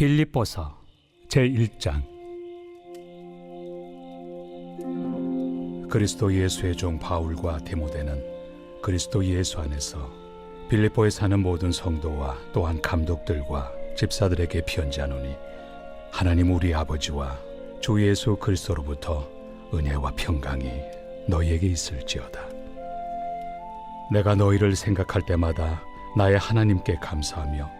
빌립보서 제1장 그리스도 예수의 종 바울과 디모데는 그리스도 예수 안에서 빌립보에 사는 모든 성도와 또한 감독들과 집사들에게 편지하노니 하나님 우리 아버지와 주 예수 그리스도로부터 은혜와 평강이 너희에게 있을지어다. 내가 너희를 생각할 때마다 나의 하나님께 감사하며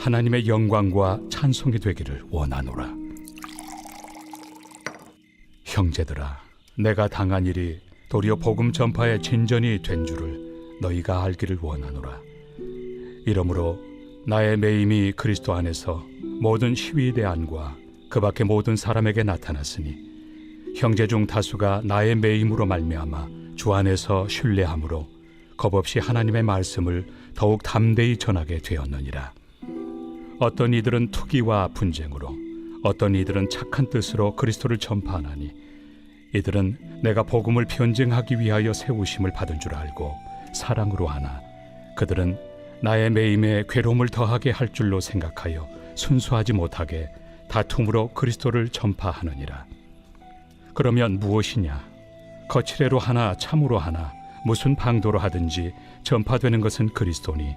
하나님의 영광과 찬송이 되기를 원하노라. 형제들아, 내가 당한 일이 도리어 복음 전파의 진전이 된 줄을 너희가 알기를 원하노라. 이러므로 나의 매임이 그리스도 안에서 모든 시위대안과 그 밖의 모든 사람에게 나타났으니 형제 중 다수가 나의 매임으로 말미암아 주 안에서 신뢰함으로 겁없이 하나님의 말씀을 더욱 담대히 전하게 되었느니라. 어떤 이들은 투기와 분쟁으로 어떤 이들은 착한 뜻으로 그리스도를 전파하나니 이들은 내가 복음을 변증하기 위하여 세우심을 받은 줄 알고 사랑으로 하나 그들은 나의 매임에 괴로움을 더하게 할 줄로 생각하여 순수하지 못하게 다툼으로 그리스도를 전파하느니라. 그러면 무엇이냐? 거칠애로 하나 참으로 하나 무슨 방도로 하든지 전파되는 것은 그리스도니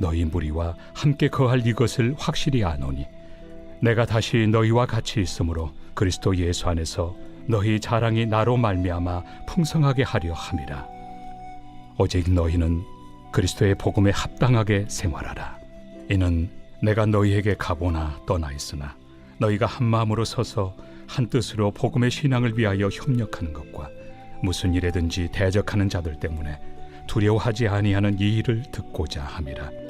너희 무리와 함께 거할 이것을 확실히 아노니 내가 다시 너희와 같이 있으므로 그리스도 예수 안에서 너희 자랑이 나로 말미암아 풍성하게 하려 함이라 오직 너희는 그리스도의 복음에 합당하게 생활하라 이는 내가 너희에게 가보나 떠나 있으나 너희가 한 마음으로 서서 한 뜻으로 복음의 신앙을 위하여 협력하는 것과 무슨 일에든지 대적하는 자들 때문에 두려워하지 아니하는 이 일을 듣고자 함이라.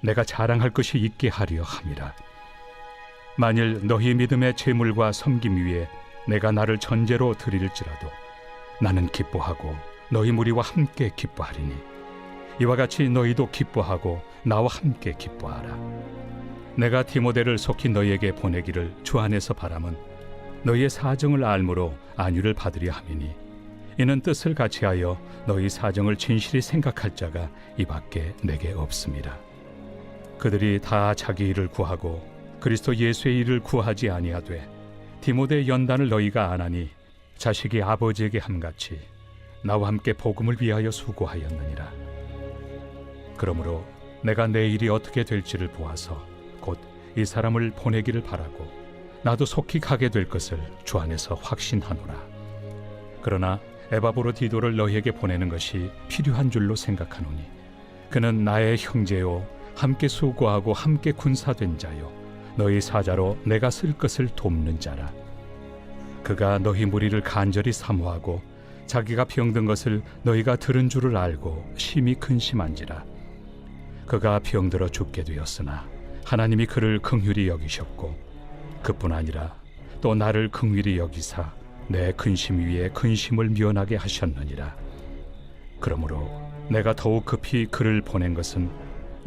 내가 자랑할 것이 있게 하려 함이라. 만일 너희 믿음의 재물과 섬김 위에 내가 나를 전제로 드릴지라도 나는 기뻐하고 너희 무리와 함께 기뻐하리니 이와 같이 너희도 기뻐하고 나와 함께 기뻐하라. 내가 디모데를 속히 너희에게 보내기를 주 안에서 바람은 너희의 사정을 알므로 안위를 받으려 함이니 이는 뜻을 같이하여 너희 사정을 진실히 생각할 자가 이밖에 내게 없습니다. 그들이 다 자기 일을 구하고 그리스도 예수의 일을 구하지 아니하되 디모데 연단을 너희가 안 하니 자식이 아버지에게 함같이 나와 함께 복음을 위하여 수고하였느니라. 그러므로 내가 내 일이 어떻게 될지를 보아서 곧 이 사람을 보내기를 바라고 나도 속히 가게 될 것을 주 안에서 확신하노라. 그러나 에바브로 디도를 너희에게 보내는 것이 필요한 줄로 생각하노니 그는 나의 형제요 함께 수고하고 함께 군사된 자요 너희 사자로 내가 쓸 것을 돕는 자라. 그가 너희 무리를 간절히 사모하고 자기가 병든 것을 너희가 들은 줄을 알고 심히 근심한지라. 그가 병들어 죽게 되었으나 하나님이 그를 긍휼히 여기셨고 그뿐 아니라 또 나를 긍휼히 여기사 내 근심 위에 근심을 면하게 하셨느니라. 그러므로 내가 더욱 급히 그를 보낸 것은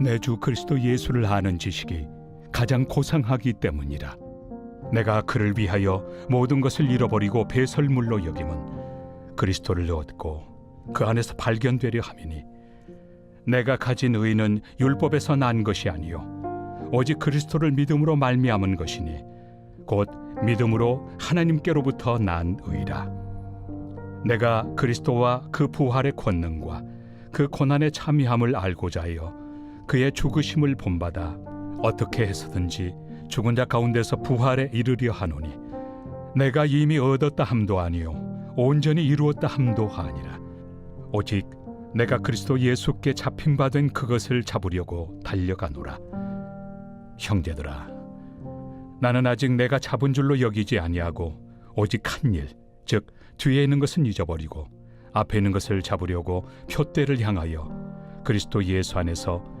내 주 그리스도 예수를 아는 지식이 가장 고상하기 때문이라. 내가 그를 위하여 모든 것을 잃어버리고 배설물로 여김은 그리스도를 얻고 그 안에서 발견되려 함이니 내가 가진 의는 율법에서 난 것이 아니요 오직 그리스도를 믿음으로 말미암은 것이니 곧 믿음으로 하나님께로부터 난 의라. 내가 그리스도와 그 부활의 권능과 그 고난의 참여함을 알고자 하여 그의 죽으심을 본받아 어떻게 해서든지 죽은 자 가운데서 부활에 이르려 하노니 내가 이미 얻었다 함도 아니요 온전히 이루었다 함도 아니라 오직 내가 그리스도 예수께 잡힌 바 된 그것을 잡으려고 달려가노라. 형제들아, 나는 아직 내가 잡은 줄로 여기지 아니하고 오직 한 일, 즉 뒤에 있는 것은 잊어버리고 앞에 있는 것을 잡으려고 표대를 향하여 그리스도 예수 안에서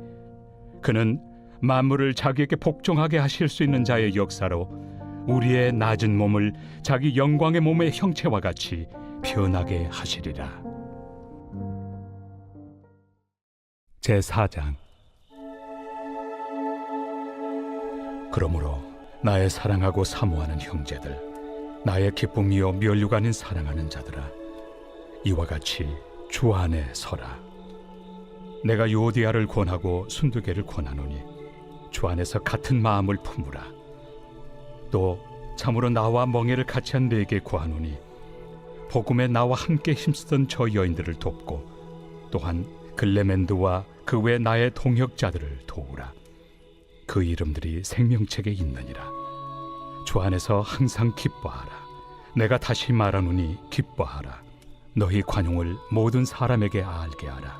그는 만물을 자기에게 복종하게 하실 수 있는 자의 역사로 우리의 낮은 몸을 자기 영광의 몸의 형체와 같이 변하게 하시리라. 제 4장 그러므로 나의 사랑하고 사모하는 형제들 나의 기쁨이요 아닌 사랑하는 자들아 이와 같이 주 안에 서라 내가 요디아를 권하고 순두개를 권하노니 주 안에서 같은 마음을 품으라. 또 참으로 나와 멍에를 같이 한 네게 구하노니 복음에 나와 함께 힘쓰던 저 여인들을 돕고 또한 글레멘드와 그 외 나의 동역자들을 도우라. 그 이름들이 생명책에 있느니라. 주 안에서 항상 기뻐하라. 내가 다시 말하노니 기뻐하라. 너희 관용을 모든 사람에게 알게 하라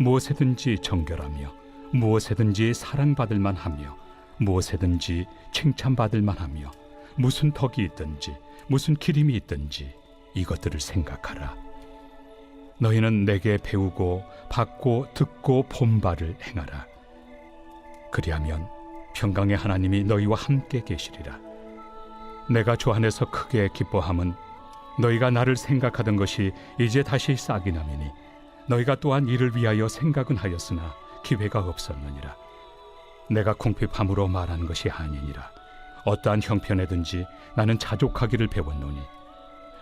무엇에든지 정결하며, 무엇에든지 사랑받을 만하며, 무엇에든지 칭찬받을 만하며 무슨 덕이 있든지 무슨 기림이 있든지 이것들을 생각하라. 너희는 내게 배우고 받고 듣고 본 바를 행하라. 그리하면 평강의 하나님이 너희와 함께 계시리라. 내가 주 안에서 크게 기뻐함은 너희가 나를 생각하던 것이 이제 다시 싹이 나매니 너희가 또한 이를 위하여 생각은 하였으나 기회가 없었느니라. 내가 궁핍함으로 말하는 것이 아니니라. 어떠한 형편에든지 나는 자족하기를 배웠노니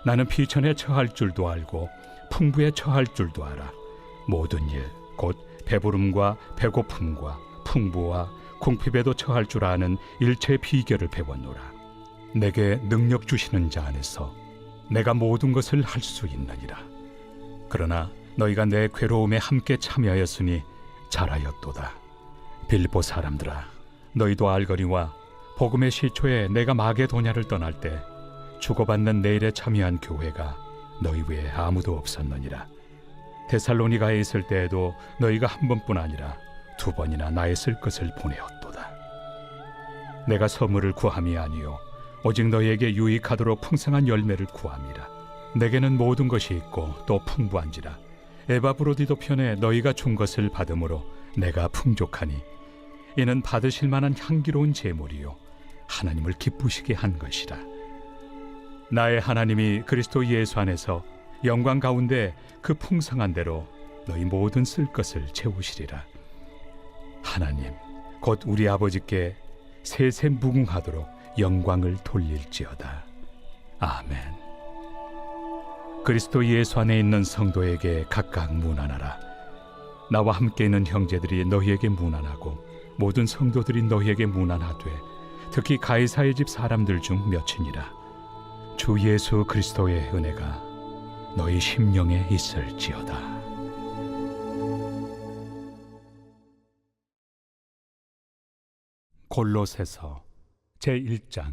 나는 비천에 처할 줄도 알고 풍부에 처할 줄도 알아. 모든 일, 곧 배부름과 배고픔과 풍부와 궁핍에도 처할 줄 아는 일체의 비결을 배웠노라. 내게 능력 주시는 자 안에서 내가 모든 것을 할 수 있느니라. 그러나 너희가 내 괴로움에 함께 참여하였으니 잘하였도다. 빌보 사람들아 너희도 알거니와 복음의 시초에 내가 마게도냐를 떠날 때 주고받는 내일에 참여한 교회가 너희 외에 아무도 없었느니라. 데살로니가에 있을 때에도 너희가 한 번뿐 아니라 두 번이나 나의 쓸 것을 보내었도다. 내가 선물을 구함이 아니요 오직 너희에게 유익하도록 풍성한 열매를 구함이라. 내게는 모든 것이 있고 또 풍부한지라 에바브로디도 편에 너희가 준 것을 받음으로 내가 풍족하니 이는 받으실 만한 향기로운 제물이요. 하나님을 기쁘시게 한 것이라. 나의 하나님이 그리스도 예수 안에서 영광 가운데 그 풍성한 대로 너희 모든 쓸 것을 채우시리라. 하나님 곧 우리 아버지께 세세 무궁하도록 영광을 돌릴지어다. 아멘 그리스도 예수 안에 있는 성도에게 각각 문안하라. 나와 함께 있는 형제들이 너희에게 문안하고 모든 성도들이 너희에게 문안하되 특히 가이사의 집 사람들 중 몇이니라. 주 예수 그리스도의 은혜가 너희 심령에 있을지어다. 골로새서 제 1장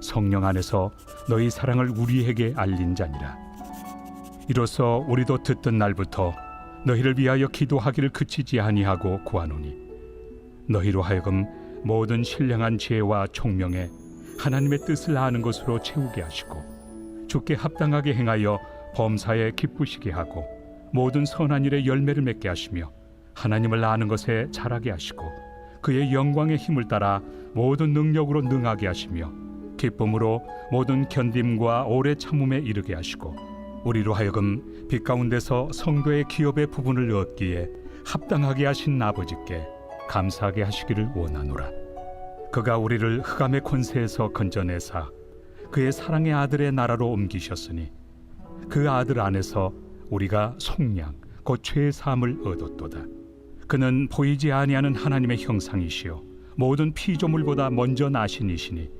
성령 안에서 너희 사랑을 우리에게 알린 자니라. 이로써 우리도 듣던 날부터 너희를 위하여 기도하기를 그치지 아니하고 구하노니 너희로 하여금 모든 신령한 지혜와 총명에 하나님의 뜻을 아는 것으로 채우게 하시고 주께 합당하게 행하여 범사에 기쁘시게 하고 모든 선한 일에 열매를 맺게 하시며 하나님을 아는 것에 자라게 하시고 그의 영광의 힘을 따라 모든 능력으로 능하게 하시며 기쁨으로 모든 견딤과 오래 참음에 이르게 하시고 우리로 하여금 빛 가운데서 성도의 기업의 부분을 얻기에 합당하게 하신 아버지께 감사하게 하시기를 원하노라. 그가 우리를 흑암의 권세에서 건져내사 그의 사랑의 아들의 나라로 옮기셨으니 그 아들 안에서 우리가 속량 곧 죄의 사함을 얻었도다. 그는 보이지 아니하는 하나님의 형상이시요 모든 피조물보다 먼저 나신 이시니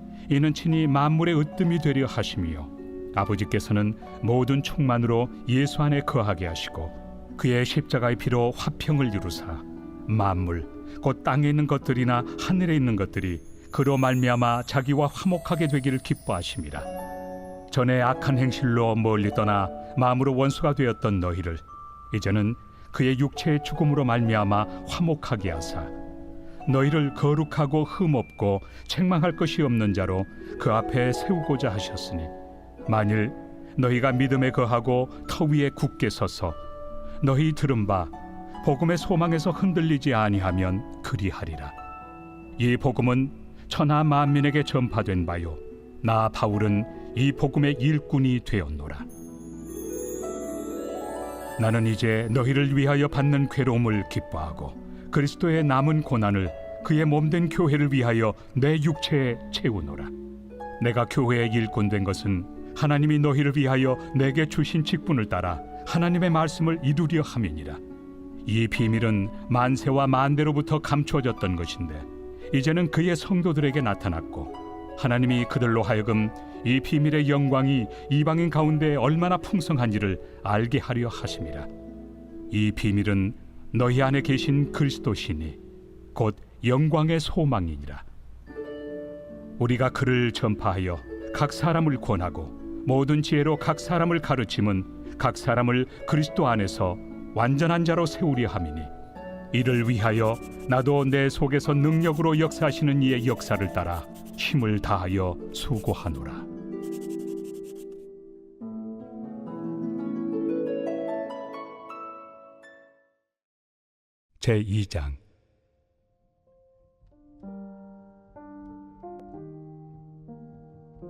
이는 친히 만물의 으뜸이 되려 하심이요. 아버지께서는 모든 충만으로 예수 안에 거하게 하시고 그의 십자가의 피로 화평을 이루사 만물 곧 땅에 있는 것들이나 하늘에 있는 것들이 그로 말미암아 자기와 화목하게 되기를 기뻐하심이라. 전에 악한 행실로 멀리 떠나 마음으로 원수가 되었던 너희를 이제는 그의 육체의 죽음으로 말미암아 화목하게 하사 너희를 거룩하고 흠없고 책망할 것이 없는 자로 그 앞에 세우고자 하셨으니 만일 너희가 믿음에 거하고 터 위에 굳게 서서 너희 들은 바 복음의 소망에서 흔들리지 아니하면 그리하리라. 이 복음은 천하 만민에게 전파된 바요. 나 바울은 이 복음의 일꾼이 되었노라. 나는 이제 너희를 위하여 받는 괴로움을 기뻐하고 그리스도의 남은 고난을 그의 몸된 교회를 위하여 내 육체에 채우노라. 내가 교회의 일꾼 된 것은 하나님이 너희를 위하여 내게 주신 직분을 따라 하나님의 말씀을 이루려 함이니라. 이 비밀은 만세와 만대로부터 감추어졌던 것인데 이제는 그의 성도들에게 나타났고 하나님이 그들로 하여금 이 비밀의 영광이 이방인 가운데 얼마나 풍성한지를 알게 하려 하심이라. 이 비밀은 너희 안에 계신 그리스도시니 곧 영광의 소망이니라. 우리가 그를 전파하여 각 사람을 권하고 모든 지혜로 각 사람을 가르침은 각 사람을 그리스도 안에서 완전한 자로 세우려 함이니 이를 위하여 나도 내 속에서 능력으로 역사하시는 이의 역사를 따라 힘을 다하여 수고하노라. 제 2장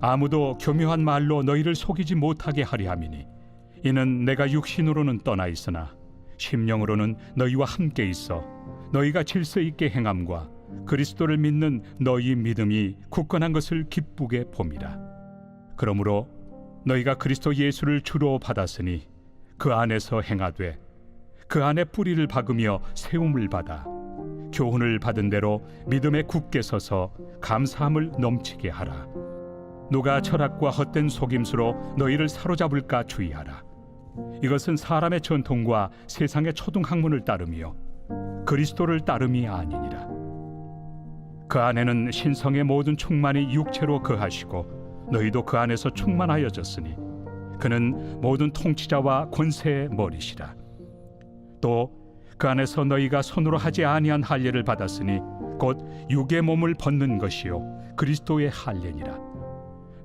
아무도 교묘한 말로 너희를 속이지 못하게 하려 함이니 이는 내가 육신으로는 떠나 있으나 심령으로는 너희와 함께 있어 너희가 질서 있게 행함과 그리스도를 믿는 너희 믿음이 굳건한 것을 기쁘게 봄이라. 그러므로 너희가 그리스도 예수를 주로 받았으니 그 안에서 행하되 그 안에 뿌리를 박으며 세움을 받아 교훈을 받은 대로 믿음에 굳게 서서 감사함을 넘치게 하라. 누가 철학과 헛된 속임수로 너희를 사로잡을까 주의하라. 이것은 사람의 전통과 세상의 초등 학문을 따르며 그리스도를 따름이 아니니라. 그 안에는 신성의 모든 충만이 육체로 거하시고 너희도 그 안에서 충만하여졌으니 그는 모든 통치자와 권세의 머리시라. 또 그 안에서 너희가 손으로 하지 아니한 할례를 받았으니 곧 육의 몸을 벗는 것이요 그리스도의 할례니라.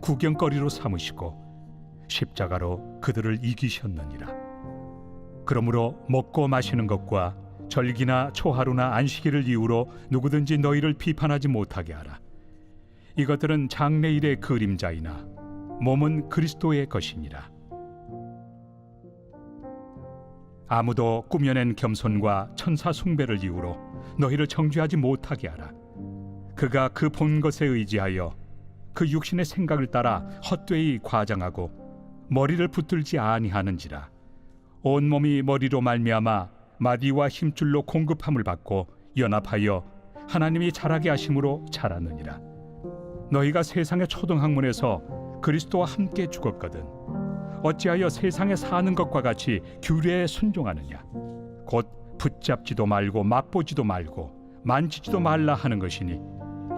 구경거리로 삼으시고 십자가로 그들을 이기셨느니라. 그러므로 먹고 마시는 것과 절기나 초하루나 안식일을 이유로 누구든지 너희를 비판하지 못하게 하라. 이것들은 장래일의 그림자이나 몸은 그리스도의 것이니라. 아무도 꾸며낸 겸손과 천사 숭배를 이유로 너희를 정죄하지 못하게 하라. 그가 그 본 것에 의지하여 그 육신의 생각을 따라 헛되이 과장하고 머리를 붙들지 아니하는지라. 온 몸이 머리로 말미암아 마디와 힘줄로 공급함을 받고 연합하여 하나님이 자라게 하심으로 자라느니라. 너희가 세상의 초등학문에서 그리스도와 함께 죽었거든. 어찌하여 세상에 사는 것과 같이 규례에 순종하느냐? 곧 붙잡지도 말고 맛보지도 말고 만지지도 말라 하는 것이니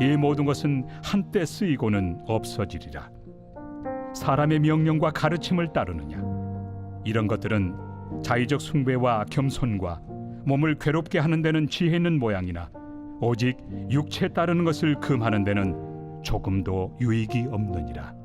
이 모든 것은 한때 쓰이고는 없어지리라. 사람의 명령과 가르침을 따르느냐? 이런 것들은 자의적 숭배와 겸손과 몸을 괴롭게 하는 데는 지혜 있는 모양이나 오직 육체 따르는 것을 금하는 데는 조금도 유익이 없느니라.